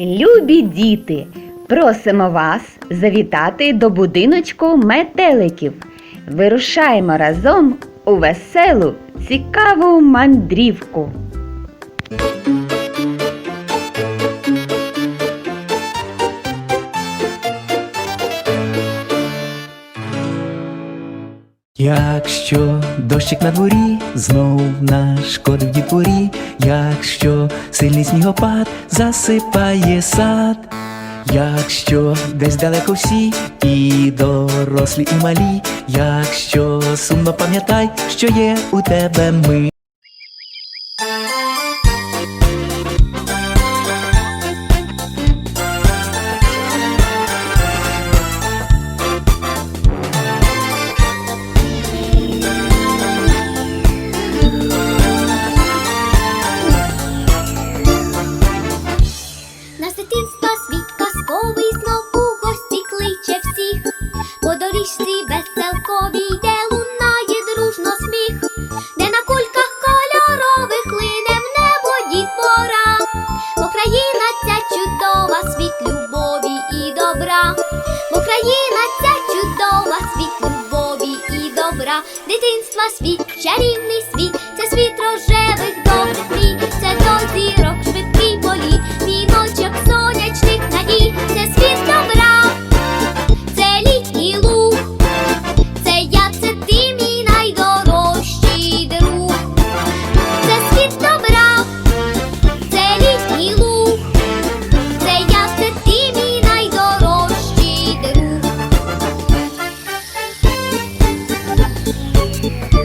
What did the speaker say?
Любі діти, просимо вас завітати до будиночку метеликів. Вирушаємо разом у веселу, цікаву мандрівку. Якщо дощик на дворі знов нашкодив дітворі, якщо сильний снігопад засипає сад, якщо десь далеко всі, і дорослі, і малі, якщо сумно пам'ятай, що є у тебе ми. Бо ця чудова, світ любові і добра. Дитинства світ, чарівний світ, це світ рожевих добрих